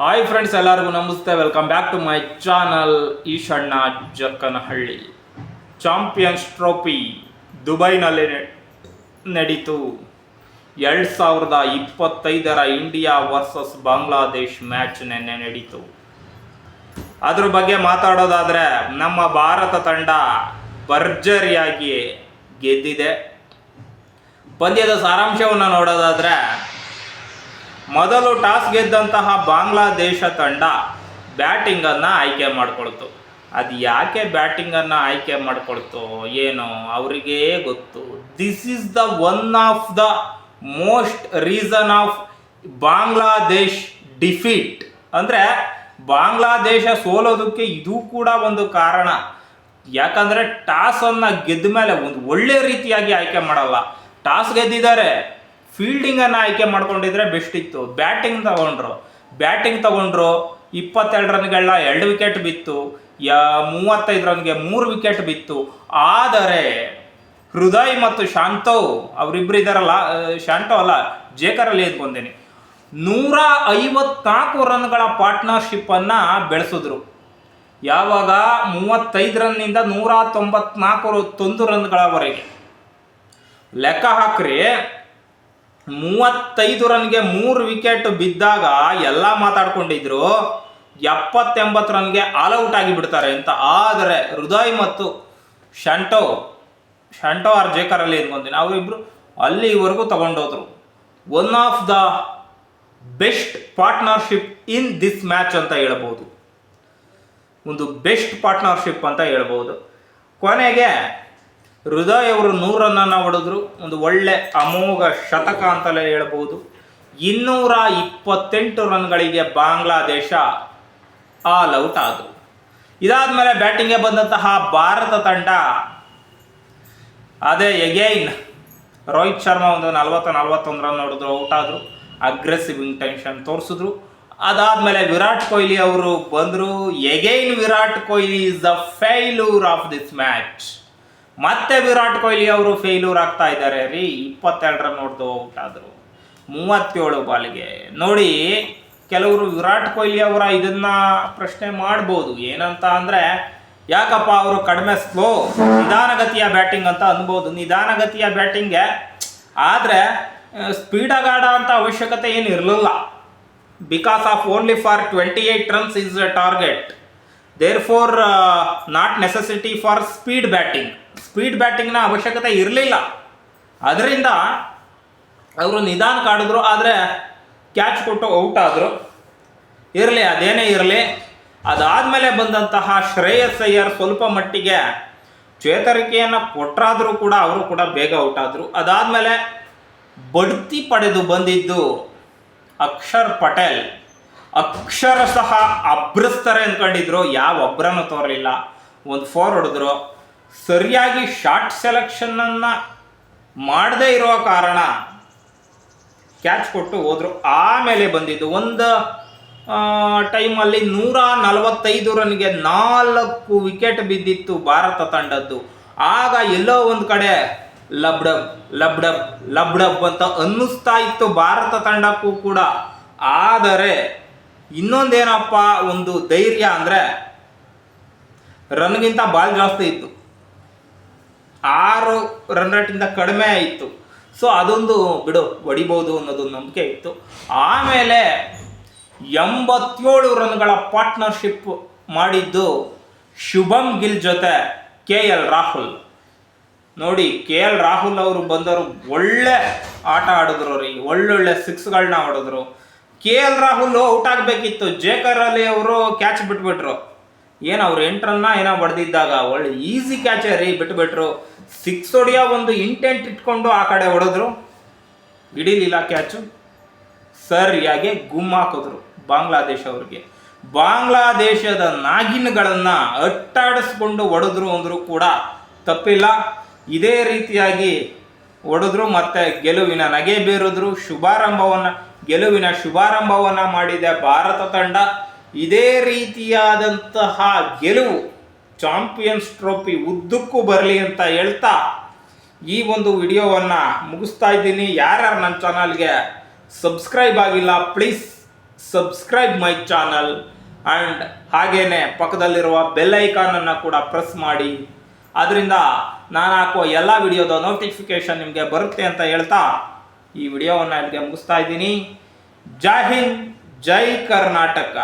Hi friends ಎಲ್ಲರಿಗೂ ನಮಸ್ತೆ. Welcome back to my channel Eeshanna Jakkanahalli. Champions trophy ದುಬೈನಲ್ಲಿ ನಡೀತು. ಎರಡು ಸಾವಿರದ ಇಪ್ಪತ್ತೈದರ ಇಂಡಿಯಾ ವರ್ಸಸ್ ಬಾಂಗ್ಲಾದೇಶ್ ಮ್ಯಾಚ್ ನಿನ್ನೆ ನಡೀತು. ಅದ್ರ ಬಗ್ಗೆ ಮಾತಾಡೋದಾದರೆ, ನಮ್ಮ ಭಾರತ ತಂಡ ಭರ್ಜರಿಯಾಗಿ ಗೆದ್ದಿದೆ. ಪಂದ್ಯದ ಸಾರಾಂಶವನ್ನು ನೋಡೋದಾದರೆ ಮೊದಲು ಟಾಸ್ ಗೆದ್ದಂತಹ ಬಾಂಗ್ಲಾದೇಶ ತಂಡ ಬ್ಯಾಟಿಂಗನ್ನು ಆಯ್ಕೆ ಮಾಡಿಕೊಳ್ತು. ಅದು ಯಾಕೆ ಬ್ಯಾಟಿಂಗನ್ನು ಆಯ್ಕೆ ಮಾಡಿಕೊಳ್ತು ಏನೋ ಅವರಿಗೇ ಗೊತ್ತು. This is the one of the most reason of Bangladesh defeat ಅಂದರೆ ಬಾಂಗ್ಲಾದೇಶ ಸೋಲೋದಕ್ಕೆ ಇದು ಕೂಡ ಒಂದು ಕಾರಣ. ಯಾಕಂದರೆ ಟಾಸನ್ನು ಗೆದ್ದ ಮೇಲೆ ಒಂದು ಒಳ್ಳೆ ರೀತಿಯಾಗಿ ಆಯ್ಕೆ ಮಾಡಲ್ಲ. ಟಾಸ್ ಗೆದ್ದಿದ್ದಾರೆ. ಫೀಲ್ಡಿಂಗನ್ನು ಆಯ್ಕೆ ಮಾಡ್ಕೊಂಡಿದ್ರೆ ಬೆಸ್ಟ್ ಇತ್ತು. ಬ್ಯಾಟಿಂಗ್ ತಗೊಂಡ್ರು. ಬ್ಯಾಟಿಂಗ್ ತಗೊಂಡ್ರು ಇಪ್ಪತ್ತೆರಡು ರನ್ಗಳನ್ನ ಎರಡು ವಿಕೆಟ್ ಬಿತ್ತು. ಯಾ, ಮೂವತ್ತೈದು ರನ್ಗೆ ಮೂರು ವಿಕೆಟ್ ಬಿತ್ತು. ಆದರೆ ಹೃದಯ್ ಮತ್ತು ಶಾಂತವ್ ಅವರಿಬ್ಬರು ಇದ್ದಾರಲ್ಲ ಶಾಂತವ್ ಅಲ್ಲ ಜೇಕರಲ್ಲಿ ಎದ್ಕೊಂಡೇನೆ ನೂರ ಐವತ್ನಾಲ್ಕು ರನ್ಗಳ ಪಾರ್ಟ್ನರ್ಶಿಪ್ಪನ್ನು ಬೆಳೆಸಿದ್ರು. ಯಾವಾಗ? ಮೂವತ್ತೈದು ರನ್ನಿಂದ ನೂರ ತೊಂಬತ್ನಾಲ್ಕು ತೊಂದು ರನ್ಗಳವರೆಗೆ ಲೆಕ್ಕ ಹಾಕ್ರಿ. ಮೂವತ್ತೈದು ರನ್ಗೆ ಮೂರು ವಿಕೆಟ್ ಬಿದ್ದಾಗ ಎಲ್ಲ ಮಾತಾಡ್ಕೊಂಡಿದ್ರು, ಎಪ್ಪತ್ತೆಂಬತ್ತು ರನ್ಗೆ ಆಲ್ ಔಟ್ ಆಗಿ ಬಿಡ್ತಾರೆ ಅಂತ. ಆದರೆ ಹೃದಯ್ ಮತ್ತು ಶಂಟೋ ಶಂಟೋ ಆರ್ ಜೇಕರಲ್ಲಿ ಅನ್ಕೊಂತೀನಿ ಅವರಿಬ್ರು ಅಲ್ಲಿವರೆಗೂ ತಗೊಂಡೋದ್ರು. One of the best partnership in this match ಅಂತ ಹೇಳ್ಬೋದು. ಒಂದು ಬೆಸ್ಟ್ ಪಾರ್ಟ್ನರ್ಶಿಪ್ ಅಂತ ಹೇಳ್ಬೋದು. ಕೊನೆಗೆ ಹೃದಯ್ ಅವರು ನೂರನ್ನು ಹೊಡೆದ್ರು ಒಂದು ಒಳ್ಳೆ ಅಮೋಘ ಶತಕ ಅಂತಲೇ ಹೇಳಬಹುದು. ಇನ್ನೂರ ಇಪ್ಪತ್ತೆಂಟು ರನ್ಗಳಿಗೆ ಬಾಂಗ್ಲಾದೇಶ ಆಲ್ ಔಟ್ ಆದರು. ಇದಾದಮೇಲೆ ಬ್ಯಾಟಿಂಗ್ಗೆ ಬಂದಂತಹ ಭಾರತ ತಂಡ, ಅದೇ ಎಗೈನ್ ರೋಹಿತ್ ಶರ್ಮಾ ಒಂದು ನಲ್ವತ್ತು ನಲ್ವತ್ತೊಂದು ರನ್ ಹೊಡೆದ್ರು ಔಟ್ ಆದರು. ಅಗ್ರೆಸಿವ್ ಇಂಟೆನ್ಷನ್ ತೋರಿಸಿದ್ರು. ಅದಾದಮೇಲೆ ವಿರಾಟ್ ಕೊಹ್ಲಿ ಅವರು ಬಂದರು. Again Virat Kohli is the failure of this match ಮತ್ತೆ ವಿರಾಟ್ ಕೊಹ್ಲಿ ಅವರು ಫೇಲ್ಯೂರ್ ಆಗ್ತಾ ಇದ್ದಾರೆ ರೀ. ಇಪ್ಪತ್ತೆರಡರ ನೋಡ್ದು ಔಟ್ ಆದರು. ಮೂವತ್ತೇಳು ಬಾಲ್ಗೆ. ನೋಡಿ, ಕೆಲವರು ವಿರಾಟ್ ಕೊಹ್ಲಿ ಅವರ ಇದನ್ನ ಪ್ರಶ್ನೆ ಮಾಡ್ಬೋದು. ಏನಂತ ಅಂದರೆ, ಯಾಕಪ್ಪ ಅವರು ಕಡಿಮೆ ಸ್ಲೋ ನಿಧಾನಗತಿಯ ಬ್ಯಾಟಿಂಗ್ ಅಂತ ಅನ್ಬೋದು. ನಿಧಾನಗತಿಯ ಬ್ಯಾಟಿಂಗ್ ಆದರೆ ಸ್ಪೀಡ್ ಆಗಾಡ ಅಂತ ಅವಶ್ಯಕತೆ ಏನು ಇರಲಿಲ್ಲ because of only for twenty eight runs is a target therefore not necessity for speed batting speed ಬ್ಯಾಟಿಂಗ್ನ ಅವಶ್ಯಕತೆ ಇರಲಿಲ್ಲ. ಅದರಿಂದ ಅವರು ನಿಧಾನ ಕಾಡಿದ್ರು, ಆದರೆ ಕ್ಯಾಚ್ ಕೊಟ್ಟು ಔಟ್ ಆದರು. ಇರಲಿ, ಅದೇನೇ ಇರಲಿ. ಅದಾದಮೇಲೆ ಬಂದಂತಹ ಶ್ರೇಯಸ್ ಅಯ್ಯರ್ ಸ್ವಲ್ಪ ಮಟ್ಟಿಗೆ ಚೇತರಿಕೆಯನ್ನು ಕೊಟ್ಟರಾದರೂ ಕೂಡ ಅವರು ಕೂಡ ಬೇಗ ಔಟ್ ಆದರು. ಅದಾದಮೇಲೆ ಬಡ್ತಿ ಪಡೆದು ಬಂದಿದ್ದು ಅಕ್ಷರ್ ಪಟೇಲ್. ಅಕ್ಷರಶಃ ಅಭ್ರಸ್ತಾರೆ ಅಂದ್ಕೊಂಡಿದ್ರು ಯಾವ ಒಬ್ಬರನ್ನು ತೋರಲಿಲ್ಲ. ಒಂದು ಫೋರ್ ಹೊಡೆದ್ರು. ಸರಿಯಾಗಿ ಶಾರ್ಟ್ ಸೆಲೆಕ್ಷನನ್ನು ಮಾಡದೇ ಇರೋ ಕಾರಣ ಕ್ಯಾಚ್ ಕೊಟ್ಟು ಹೋದರು. ಆಮೇಲೆ ಬಂದಿದ್ದು ಒಂದು ಟೈಮಲ್ಲಿ ನೂರ ನಲವತ್ತೈದು ರನ್ಗೆ ನಾಲ್ಕು ವಿಕೆಟ್ ಬಿದ್ದಿತ್ತು ಭಾರತ ತಂಡದ್ದು. ಆಗ ಎಲ್ಲೋ ಒಂದು ಕಡೆ ಲಬ್ಡಬ್ ಲಬ್ಡಬ್ ಲಬ್ಡಬ್ ಅಂತ ಅನ್ನಿಸ್ತಾ ಇತ್ತು ಭಾರತ ತಂಡಕ್ಕೂ ಕೂಡ. ಆದರೆ ಇನ್ನೊಂದೇನಪ್ಪ, ಒಂದು ಧೈರ್ಯ ಅಂದರೆ ರನ್ಗಿಂತ ಬಾಲ್ ಜಾಸ್ತಿ ಇತ್ತು. ಆರು ರನ್ ರೇಟಿಂದ ಕಡಿಮೆ ಇತ್ತು. ಸೊ ಅದೊಂದು ಬಿಡು, ಹೊಡಿಬೋದು ಅನ್ನೋದು ನಂಬಿಕೆ ಇತ್ತು. ಆಮೇಲೆ ಎಂಬತ್ತೇಳು ರನ್ಗಳ ಪಾರ್ಟ್ನರ್ಶಿಪ್ ಮಾಡಿದ್ದು ಶುಭಮ್ ಗಿಲ್ ಜೊತೆ ಕೆ ಎಲ್ ರಾಹುಲ್. ನೋಡಿ ಕೆ ಎಲ್ ರಾಹುಲ್ ಅವರು ಬಂದರು, ಒಳ್ಳೆ ಆಟ ಆಡಿದ್ರು ರೀ ಒಳ್ಳೊಳ್ಳೆ ಸಿಕ್ಸ್ಗಳನ್ನ ಹೊಡೆದ್ರು ಕೆ ಎಲ್ ರಾಹುಲ್ ಔಟ್ ಆಗಬೇಕಿತ್ತು. ಜೇಕರ್ ಅಲಿ ಅವರು ಕ್ಯಾಚ್ ಬಿಟ್ಬಿಟ್ರು. ಏನು ಅವ್ರು ಎಂಟ್ರನ್ನ ಏನೋ ಹೊಡೆದಿದ್ದಾಗ ಒಳ್ಳೆ ಈಸಿ ಕ್ಯಾಚೇ ರೀ ಬಿಟ್ಬಿಟ್ರು. ಸಿಕ್ಸ್ ಹೊಡಿಯೋ ಒಂದು ಇಂಟೆಂಟ್ ಇಟ್ಕೊಂಡು ಆ ಕಡೆ ಹೊಡೆದ್ರು. ಹಿಡೀಲಿಲ್ಲ ಕ್ಯಾಚು ಸರಿಯಾಗಿ ಗುಮ್ ಹಾಕಿದ್ರು ಬಾಂಗ್ಲಾದೇಶ ಅವ್ರಿಗೆ. ಬಾಂಗ್ಲಾದೇಶದ ನಾಗಿನ್ಗಳನ್ನು ಅಟ್ಟಾಡಿಸ್ಕೊಂಡು ಹೊಡೆದ್ರು ಅಂದರೂ ಕೂಡ ತಪ್ಪಿಲ್ಲ. ಇದೇ ರೀತಿಯಾಗಿ ಹೊಡೆದ್ರು ಮತ್ತೆ ಗೆಲುವಿನ ನಗೆ ಬೀರಿದ್ರು. ಶುಭಾರಂಭವನ್ನು ಗೆಲುವಿನ ಶುಭಾರಂಭವನ್ನು ಮಾಡಿದ ಭಾರತ ತಂಡ ಇದೇ ರೀತಿಯಾದಂತಹ ಗೆಲುವು ಚಾಂಪಿಯನ್ಸ್ ಟ್ರೋಫಿ ಉದ್ದಕ್ಕೂ ಬರಲಿ ಅಂತ ಹೇಳ್ತಾ ಈ ಒಂದು ವಿಡಿಯೋವನ್ನು ಮುಗಿಸ್ತಾ ಇದ್ದೀನಿ. ಯಾರ್ಯಾರು ನನ್ನ ಚಾನಲ್ಗೆ ಸಬ್ಸ್ಕ್ರೈಬ್ ಆಗಿಲ್ಲ, please subscribe my channel. And ಹಾಗೇನೆ ಪಕ್ಕದಲ್ಲಿರುವ ಬೆಲ್ ಐಕಾನನ್ನು ಕೂಡ ಪ್ರೆಸ್ ಮಾಡಿ. ಅದರಿಂದ ನಾನು ಹಾಕುವ ಎಲ್ಲ ವಿಡಿಯೋದ ನೋಟಿಫಿಕೇಷನ್ ನಿಮಗೆ ಬರುತ್ತೆ ಅಂತ ಹೇಳ್ತಾ ಈ ವಿಡಿಯೋವನ್ನು ಇಲ್ಲಿಗೆ ಮುಗಿಸ್ತಾ ಇದ್ದೀನಿ. ಜೈ ಹಿಂದ್ ಜೈ ಕರ್ನಾಟಕ.